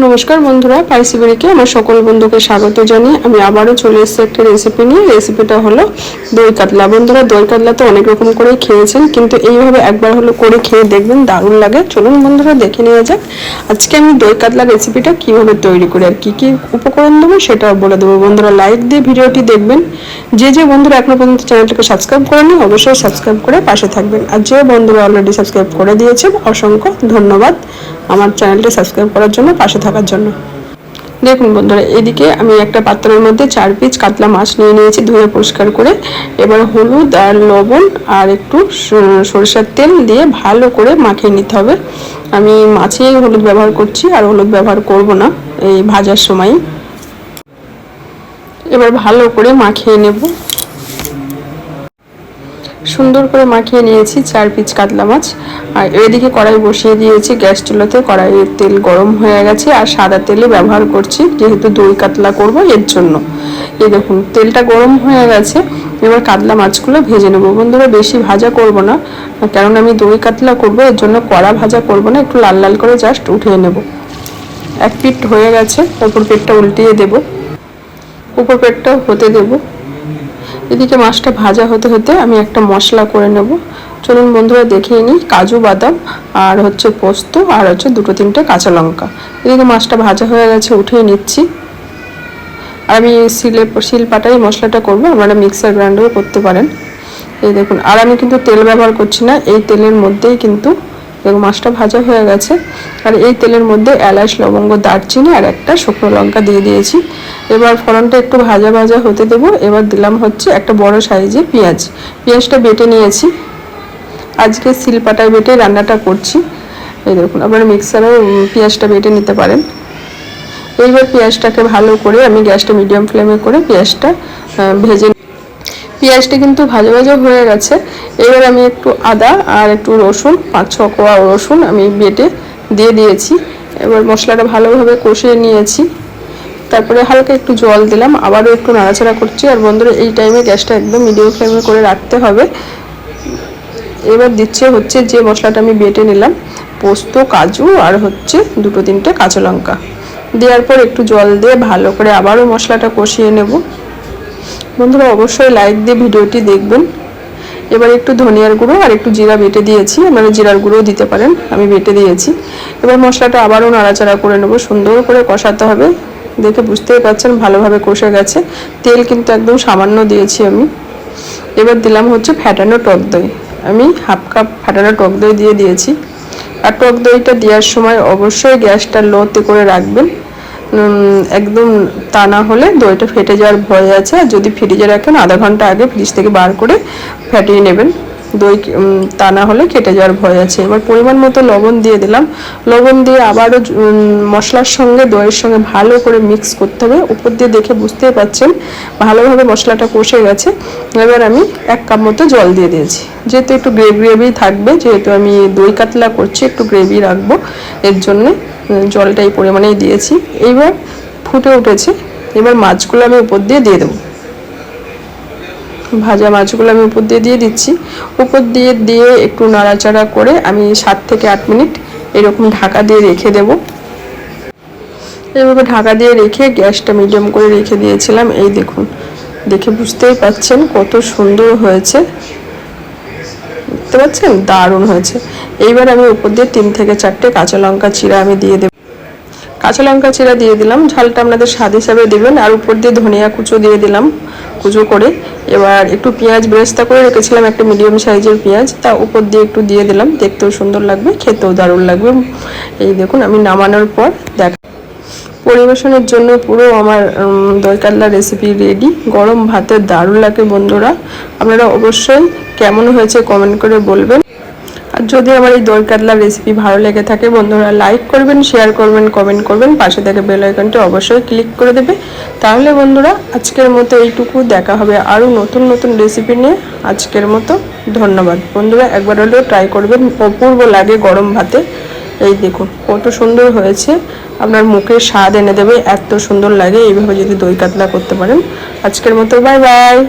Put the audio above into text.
নমস্কার বন্ধুরা, পাইসি পাইসিবাড়িকে আমার সকল বন্ধুকে স্বাগত জানিয়ে আমি আবারও চলে এসেছি একটা রেসিপি নিয়ে। রেসিপিটা হলো দই কাতলা। বন্ধুরা, দই কাতলা তো অনেক রকম করেই খেয়েছেন, কিন্তু এইভাবে একবার হলো করে খেয়ে দেখবেন, দারুণ লাগে। চলুন বন্ধুরা, দেখে নেওয়া যাক। আজকে আমি দই কাতলা রেসিপিটা কীভাবে তৈরি করি আর কি কি উপকরণ দেবো সেটাও বলে দেবো। বন্ধুরা লাইক দিয়ে ভিডিওটি দেখবেন। যে যে বন্ধুরা এখনও পর্যন্ত চ্যানেলটাকে সাবস্ক্রাইব করে করেনি, অবশ্যই সাবস্ক্রাইব করে পাশে থাকবেন। আর যে বন্ধুরা অলরেডি সাবস্ক্রাইব করে দিয়েছেন, অসংখ্য ধন্যবাদ। আমার চ্যানেলটি সাবস্ক্রাইব করার জন্য, পাশে থাকার জন্য। দেখুন বন্ধুরা, এদিকে আমি একটা পাত্রের মধ্যে চার পিস কাতলা মাছ নিয়ে নিয়েছি, ধুয়ে পরিষ্কার করে। এবার হলুদ আর লবণ আর একটু সরিষার তেল দিয়ে ভালো করে মাখিয়ে নিতে হবে। আমি মাছেই হলুদ ব্যবহার করছি আর হলুদ ব্যবহার করব না এই ভাজার সময়। এবার ভালো করে মাখিয়ে নেব। সুন্দর করে মাখিয়ে নিয়েছি চার পিচ কাতলা মাছ। আর এদিকে কড়াই বসিয়ে দিয়েছি, গ্যাস চুলোতে কড়াইয়ের তেল গরম হয়ে গেছে আর সাদা তেলে ব্যবহার করছি, যেহেতু দই কাতলা করব এর জন্য। এই দেখুন, তেলটা গরম হয়ে গেছে, এবার কাতলা মাছগুলো ভেজে নেব। বন্ধুরা, বেশি ভাজা করব না, কারণ আমি দই কাতলা করব, এর জন্য কড়া ভাজা করব না, একটু লাল লাল করে জাস্ট উঠিয়ে নেব। এক পিঠ হয়ে গেছে, ওপর পেটটা উল্টিয়ে দেব। উপর পেটটা হতে দেবো। এদিকে মাছটা ভাজা হতে হতে আমি একটা মশলা করে নেব। চলুন বন্ধুরা দেখিয়ে নিই, কাজু, বাদাম আর হচ্ছে পোস্ত আর হচ্ছে দুটো তিনটে কাঁচা লঙ্কা। এদিকে মাছটা ভাজা হয়ে গেছে, উঠিয়ে নিচ্ছি। আর আমি শিলে, শিল পাটাই মশলাটা করব, আপনারা মিক্সার গ্রাইন্ডারও করতে পারেন। এই দেখুন, আর আমি কিন্তু তেল ব্যবহার করছি না, এই তেলের মধ্যেই কিন্তু দেখুন মাছটা ভাজা হয়ে গেছে। আর এই তেলের মধ্যে এলাচ লবঙ্গ দারচিনি আর একটা শুকনো লঙ্কা দিয়ে দিয়েছি। এবার ফোড়নটা একটু ভাজা ভাজা হতে দেবো। এবার দিলাম হচ্ছে একটা বড় সাইজের পেঁয়াজ। পেঁয়াজটা বেটে নিয়েছি। আজকে শিলপাটায় বেটে রান্নাটা করছি। এই দেখুন আপনারা মিক্সারেও উম, পেঁয়াজটা বেটে নিতে পারেন। এইবার পেঁয়াজটাকে ভালো করে আমি গ্যাসটা মিডিয়াম ফ্লেমে করে পেঁয়াজটা ভেজে পেঁয়াজটা কিন্তু ভাজা ভাজা হয়ে গেছে। এবার আমি একটু আদা আর একটু রসুন, পাঁচ ছ কোয়া রসুন আমি বেটে দিয়ে দিয়েছি। এবার মশলাটা ভালোভাবে কষিয়ে নিয়েছি। তারপরে হালকা একটু জল দিলাম, আবারও একটু নাড়াচাড়া করছি। আর বন্ধুরা, এই টাইমে গ্যাসটা একদম মিডিয়াম ফ্লেমে করে রাখতে হবে। এবার দিচ্ছে হচ্ছে যে মশলাটা আমি বেটে নিলাম, পোস্ত, কাজু আর হচ্ছে দুটো তিনটে কাঁচা লঙ্কা। দেওয়ার পর একটু জল দিয়ে ভালো করে আবারও মশলাটা কষিয়ে নেব। বন্ধুরা, অবশ্যই লাইক দিয়ে ভিডিওটি দেখবেন। এবার একটু ধনিয়ার গুঁড়ো আর একটু জিরা বেটে দিয়েছি। আপনারা জিরার গুঁড়োও দিতে পারেন, আমি বেটে দিয়েছি। এবার মশলাটা আবারও নাড়াচাড়া করে নেব। সুন্দর করে কষাতে হবে। দেখে বুঝতেই পারছেন ভালোভাবে কষে গেছে। তেল কিন্তু একদম সামান্য দিয়েছি আমি। এবার দিলাম হচ্ছে ফ্যাটানো টক দই। আমি হাফ কাপ ফ্যাটানো টক দই দিয়ে দিয়েছি। আর টক দইটা দেওয়ার সময় অবশ্যই গ্যাসটা লোতে করে রাখবেন। একদম তা না হলে দইটা ফেটে যাওয়ার ভয় আছে। আর যদি ফ্রিজে রাখেন, আধা ঘণ্টা আগে ফ্রিজ থেকে বার করে ফেটিয়ে নেবেন। দই তা না হলে কেটে যাওয়ার ভয় আছে। এবার পরিমাণ মতো লবণ দিয়ে দিলাম। লবণ দিয়ে আবারও মশলার সঙ্গে, দইয়ের সঙ্গে ভালো করে মিক্স করতে হবে। উপর দিয়ে দেখে বুঝতেই পাচ্ছেন, ভালোভাবে মশলাটা কষে গেছে। এবার আমি এক কাপ মতো জল দিয়ে দিয়েছি। যেহেতু একটু গ্রেভি গ্রেভি থাকবে, যেহেতু আমি দই কাতলা করছি, একটু গ্রেভি রাখব। এর জন্যে জলটা এই পরিমাণেই দিয়েছি। এইবার ফুটে উঠেছে। এবার মাছগুলো আমি উপর দিয়ে দিয়ে দেবো। ভাজা মাছগুলো আমি উপর দিয়ে দিয়ে দিচ্ছি। উপর দিয়ে দিয়ে একটু নাড়াচাড়া করে আমি সাত থেকে আট মিনিট এরকম ঢাকা দিয়ে রেখে দেব। এভাবে ঢাকা দিয়ে রেখে গ্যাসটা মিডিয়াম করে রেখে দিয়েছিলাম। এই দেখুন, দেখে বুঝতেই পাচ্ছেন কত সুন্দর হয়েছে। দেখতে পাচ্ছেন? দারুণ হয়েছে। এইবার আমি উপর দিয়ে তিন থেকে চারটে কাঁচা লঙ্কা চিরা আমি দিয়ে দেব। কাঁচা লঙ্কা চিরা দিয়ে দিলাম। ঝালটা আপনাদের স্বাদ হিসাবে দেবেন। আর উপর দিয়ে ধনিয়া কুচো দিয়ে দিলাম। কুচো করে। এবার একটু পেঁয়াজ বেরেস্তা করে রেখেছিলাম, একটা মিডিয়াম সাইজের পেঁয়াজ। তা উপর দিয়ে একটু দিয়ে দিলাম, দেখতেও সুন্দর লাগবে, খেতেও দারুণ লাগবে। এই দেখুন, আমি নামানোর পর দেখ পরিবেশনের জন্য পুরো আমার দই রেসিপি রেডি গরম ভাতে দারুণ লাগে বন্ধুরা। আপনারা অবশ্যই কেমন হয়েছে কমেন্ট করে বলবেন। যদি আমার এই দই কাতলা রেসিপি ভালো লেগে থাকে, বন্ধুরা লাইক করবেন শেয়ার করবেন কমেন্ট করবেন, পাশে থেকে বেল আইকনটি অবশ্যই ক্লিক করে দেবে। তাহলে বন্ধুরা, আজকের মতো এইটুকু, দেখা হবে আরও নতুন নতুন রেসিপি নিয়ে। আজকের মতো, ধন্যবাদ। বন্ধুরা, একবার হলেও ট্রাই করবেন। অপূর্ব লাগে গরম ভাতে। এই দেখুন, কত সুন্দর হয়েছে। আপনার মুখে স্বাদ এনে দেবে, এত সুন্দর লাগে। এইভাবে যদি দই কাতলা করতে পারেন। আজকের মতো বাই বাই